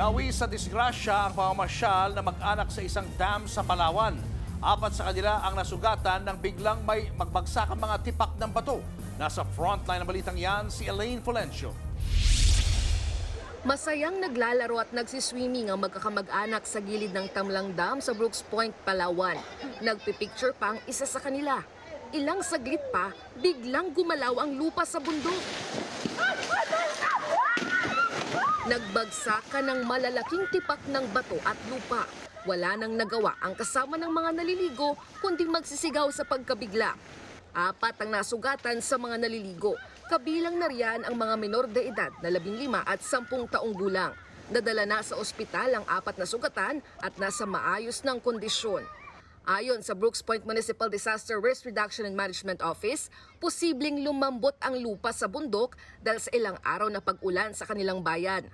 Nawi sa disgrasya ang pamamasyal na mag-anak sa isang dam sa Palawan. Apat sa kanila ang nasugatan nang biglang may magbagsak ang mga tipak ng bato. Nasa frontline ng balitang yan si Elaine Fulencio. Masayang naglalaro at nagsiswimming ang magkakamag-anak sa gilid ng Tamlang Dam sa Brooks Point, Palawan. Nagpipicture pa ang isa sa kanila. Ilang saglit pa, biglang gumalaw ang lupa sa bundok. Nagbagsakan ng malalaking tipak ng bato at lupa. Wala nang nagawa ang kasama ng mga naliligo kundi magsisigaw sa pagkabigla. Apat ang nasugatan sa mga naliligo. Kabilang na riyan ang mga minor de edad na 15 at 10 taong gulang. Nadala na sa ospital ang apat na sugatan at nasa maayos ng kondisyon. Ayon sa Brooks Point Municipal Disaster Risk Reduction and Management Office, posibleng lumambot ang lupa sa bundok dahil sa ilang araw na pag-ulan sa kanilang bayan.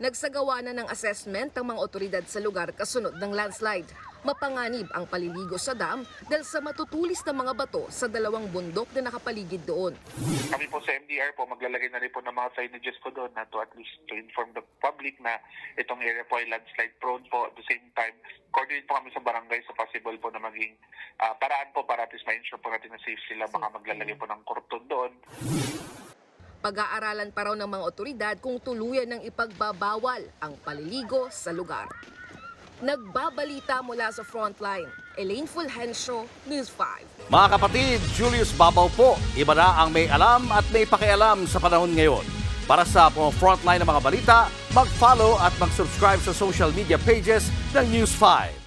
Nagsagawa na ng assessment ang mga otoridad sa lugar kasunod ng landslide. Mapanganib ang paliligo sa dam dahil sa matutulis na mga bato sa dalawang bundok na nakapaligid doon. Kami po sa MDR po, maglalagay na rin po ng mga signages po doon na to at least to inform the public na itong area po ay landslide prone po. At the same time, coordinate po kami sa barangay sa possible po na maging ah, paraan po para at least ma-ensure po natin na safe sila. Baka maglalagay po ng kurton doon. Pag-aaralan pa raw ng mga otoridad kung tuluyan ng ipagbabawal ang paliligo sa lugar. Nagbabalita mula sa frontline, Elaine Fulgencio, News 5. Mga kapatid, Julius Babaw po. Iba na ang may alam at may pakialam sa panahon ngayon. Para sa mga frontline ng mga balita, mag-follow at mag-subscribe sa social media pages ng News 5.